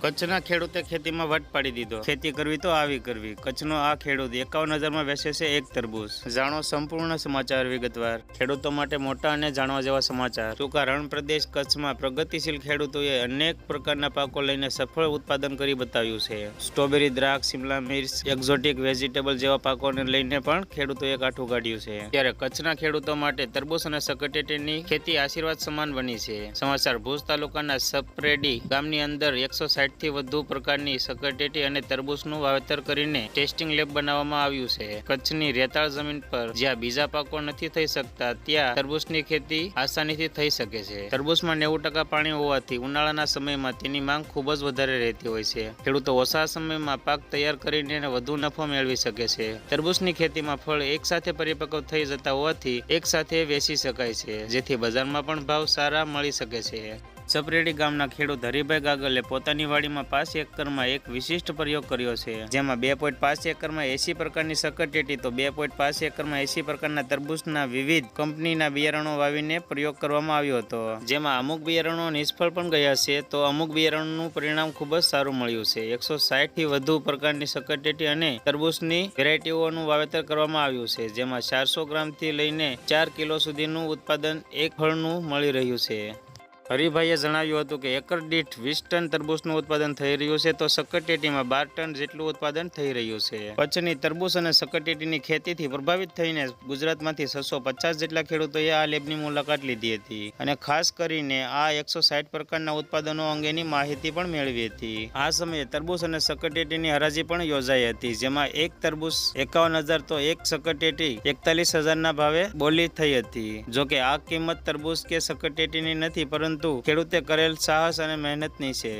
કચ્છના ખેડૂતે ખેતીમાં વટ પાડી દીધો. ખેતી કરવી તો આવી કરવી. કચ્છનો આ ખેડૂત એકાવન હજારમાં વેચે છે એક તરબૂચ. જાણો સંપૂર્ણ સમાચાર વિગતવાર. ખેડૂતો માટે મોટા અને જાણવા જેવા સમાચાર. ટૂંકા રણ પ્રદેશ કચ્છમાં પ્રગતિશીલ ખેડૂતોએ અનેક પ્રકારના પાકો લઈને સફળ ઉત્પાદન કરી બતાવ્યું છે. સ્ટ્રોબેરી, દ્રાક્ષ, શિમલા મિર્ચ, એક્ઝોટિક વેજીટેબલ જેવા પાકોને લઈને પણ ખેડૂતોએ કાઠું કાઢ્યું છે. ત્યારે કચ્છના ખેડૂતો માટે તરબૂચ અને સકટેટીની ખેતી આશીર્વાદ સમાન બની છે. સમાચાર ભુજ તાલુકાના સપરેડી ગામની અંદર એકસો થી વધુ પ્રકારની સકટેટી અને તરબૂચનું વાવેતર કરીને ટેસ્ટિંગ લેબ બનાવવામાં આવ્યું છે. કચ્છની રેતાળ જમીન પર જ્યાં બીજા પાકો નથી થઈ શકતા, ત્યાં તરબૂચની ખેતી આસાનીથી થઈ શકે છે. તરબૂચમાં નેવું ટકા પાણી હોવાથી ઉનાળાના સમયમાં તેની માંગ ખૂબ જ વધારે રહેતી હોય છે. ખેડૂતો ઓછા સમયમાં પાક તૈયાર કરીને વધુ નફો મેળવી શકે છે. તરબૂચની ખેતીમાં ફળ એકસાથે પરિપક્વ થઈ જતા હોવાથી એકસાથે વેચી શકાય છે, જેથી બજારમાં પણ ભાવ સારા મળી શકે છે. સપરેડી ગામના ખેડૂત હરિભાઈ ગાગલે પોતાની વાડીમાં પાંચ એકરમાં એક વિશિષ્ટ પ્રયોગ કર્યો છે. જેમાં બે પોઈન્ટ પાંચ એકરમાં એસી પ્રકારની સકટેટી તો બે પોઈન્ટ પાંચ એકરમાં એસી પ્રકારના તરબૂચના વિવિધ કંપનીના બિયારણો વાવીને પ્રયોગ કરવામાં આવ્યો હતો. જેમાં અમુક બિયારણો નિષ્ફળ પણ ગયા છે, તો અમુક બિયારણનું પરિણામ ખૂબ જ સારું મળ્યું છે. એકસો થી વધુ પ્રકારની સકટેટી અને તરબૂચની વેરાયટીઓનું વાવેતર કરવામાં આવ્યું છે, જેમાં ચારસો ગ્રામથી લઈને ચાર કિલો સુધીનું ઉત્પાદન એક ફળનું મળી રહ્યું છે. હરિભાઈએ જણાવ્યું હતું કે એકર દીઠ વીસ ટન તરબૂચનું ઉત્પાદન થઈ રહ્યું છે, તો સકટેટીમાં બાર ટન જેટલું ઉત્પાદન થઈ રહ્યું છે. કચ્છની તરબૂચ અને સકટેટીની ખેતીથી પ્રભાવિત થઈને ગુજરાતમાંથી છસો જેટલા ખેડૂતોએ આ લેબની મુલાકાત લીધી હતી અને ખાસ કરીને આ એકસો પ્રકારના ઉત્પાદનો અંગેની માહિતી પણ મેળવી હતી. આ સમયે તરબૂચ અને સકટેટીની હરાજી પણ યોજાઈ હતી, જેમાં એક તરબૂચ એકાવન હજાર તો એક સકટેટી એકતાલીસ હજારના ભાવે બોલી થઈ હતી. જોકે આ કિંમત તરબૂચ કે સકટેટીની નથી, પરંતુ પરંતુ ખેડૂતે કરેલ સાહસ અને મહેનતની છે.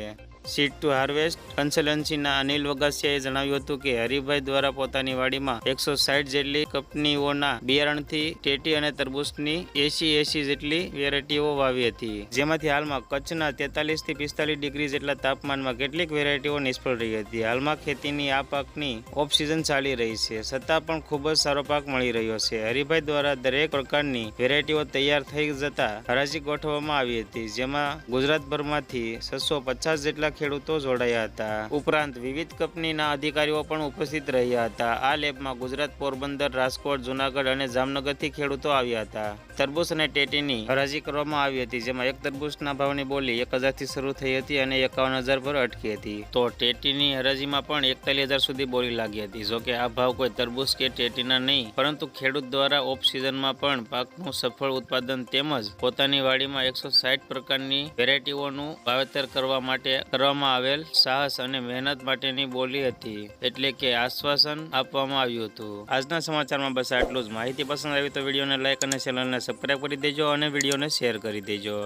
સીડ ટુ હાર્વેસ્ટ કન્સલ્ટન્સીના અનિલ વગાસિયાએ જણાવ્યું હતું કે હરિભાઈ દ્વારા પોતાની વાડીમાં એકસો સાઠ જેટલી કંપનીઓના બિયારણથી ટેટી અને તરબૂચની એસી એસી જેટલી વેરાયટીઓ વાવી હતી. જેમાંથી હાલમાં કચ્છના તેતાલીસથી પિસ્તાલીસ ડિગ્રી જેટલા તાપમાનમાં કેટલીક વેરાયટીઓ નિષ્ફળ રહી હતી. હાલમાં ખેતીની આ પાકની ઓફ સિઝન ચાલી રહી છે. છતાં પણ ખૂબ જ સારો પાક મળી રહ્યો છે. હરિભાઈ દ્વારા દરેક પ્રકારની વેરાયટીઓ તૈયાર થઈ જતા હરાજી ગોઠવવામાં આવી હતી, જેમાં ગુજરાતભરમાંથી છસો પચાસ જેટલા ખેડૂતો જોડાયા હતા. ઉપરાંત વિવિધ કંપનીના અધિકારીઓ પણ ઉપસ્થિત રહ્યા હતા. આ લેબમાં ગુજરાત પોરબંદર, રાજકોટ, જુનાગઢ અને જામનગરથી ખેડૂતો આવ્યા હતા. તરબૂચ અને ટેટીની હરાજી કરવામાં આવી હતી, જેમાં એક તરબૂચના ભાવની બોલી એક હજારથી શરૂ થઈ હતી અને એકાવન પર અટકી હતી. તો ટેટીની હરાજીમાં પણ એકતાલીસ હજાર સુધી બોલી લાગી હતી. જોકે આ ભાવ કોઈ તરબૂચ કે ટેટીના નહીં, પરંતુ ખેડૂત દ્વારા ઓફ સિઝનમાં પણ પાકનું સફળ ઉત્પાદન તેમજ પોતાની વાડીમાં એકસો સાઠ પ્રકારની વેરાયટીઓનું વાવેતર કરવા માટે કરવામાં આવેલ સાહસ અને મહેનત માટેની બોલી હતી, એટલે કે આશ્વાસન આપવામાં આવ્યું હતું. આજના સમાચારમાં બસ આટલું જ. માહિતી પસંદ આવી તો વિડીયોને લાઇક અને ચેનલને સબસ્ક્રાઈબ કરી દેજો અને વિડીયોને શેર કરી દેજો.